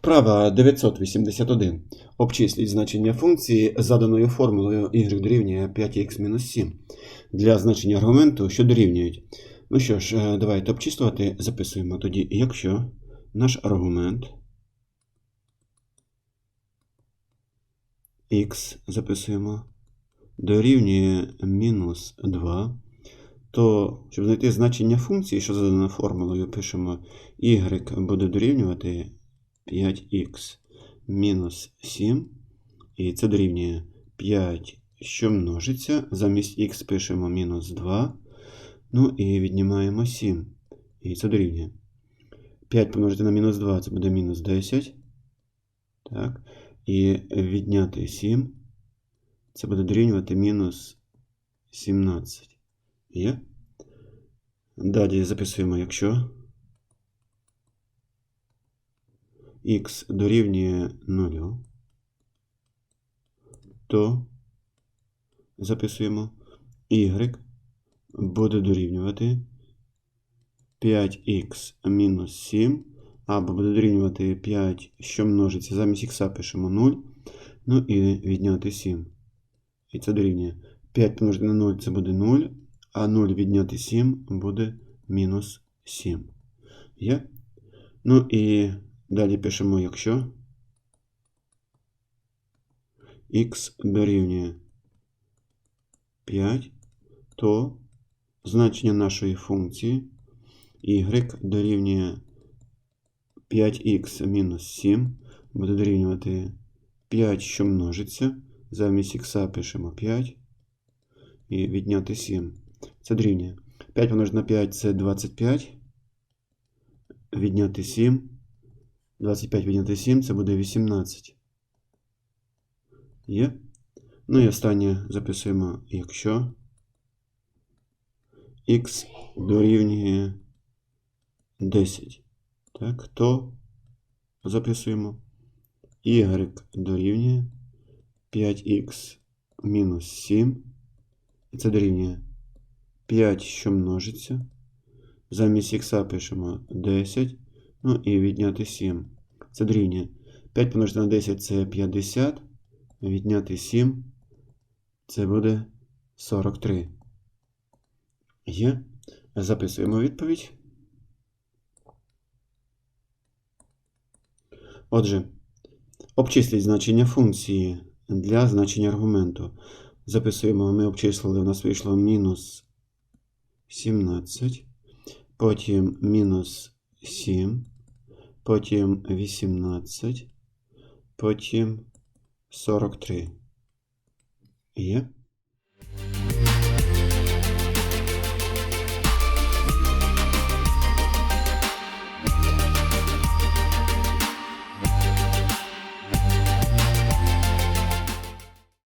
Вправа 981. Обчисліть значення функції заданою формулою y дорівнює 5х-7 для значення аргументу, що дорівнюють. Ну що ж, е, давайте обчислювати. Записуємо тоді, якщо наш аргумент x записуємо дорівнює мінус 2, то щоб знайти значення функції, що задано формулою, пишемо y буде дорівнювати 5х мінус 7, і це дорівнює 5, що множиться. Замість х пишемо мінус 2, ну і віднімаємо 7, і це дорівнює. 5 помножити на мінус 2 це буде мінус 10. Так. І відняти 7, це буде дорівнювати мінус 17. Є? Далі записуємо, якщо х дорівнює 0, то записуємо y буде дорівнювати 5х мінус 7, або буде дорівнювати 5, що множиться, замість х пишемо 0, ну і відняти 7. І це дорівнює 5 помножити на 0 це буде 0, а 0 відняти 7 буде мінус 7. Є? Ну і далі пишемо, якщо х дорівнює 5, то значення нашої функції y дорівнює 5х мінус 7 буде дорівнювати 5, що множиться. Замість х пишемо 5 і відняти 7. Це дорівнює. 5 помножити на 5 це 25. Відняти 7. 25 відняти 7 це буде 18. Є. Ну і останнє записуємо, якщо х дорівнює 10. Так, то записуємо y дорівнює 5х мінус 7. І це дорівнює 5, що множиться. Замість х пишемо 10. Ну і відняти 7. Це дорівнює 5 помножити на 10 це 50. Відняти 7. Це буде 43. Є. Записуємо відповідь. Отже, обчисліть значення функції для значення аргументу. Записуємо, ми обчислили, у нас вийшло мінус 17, потім мінус 7, потім 18, потім 43. Є.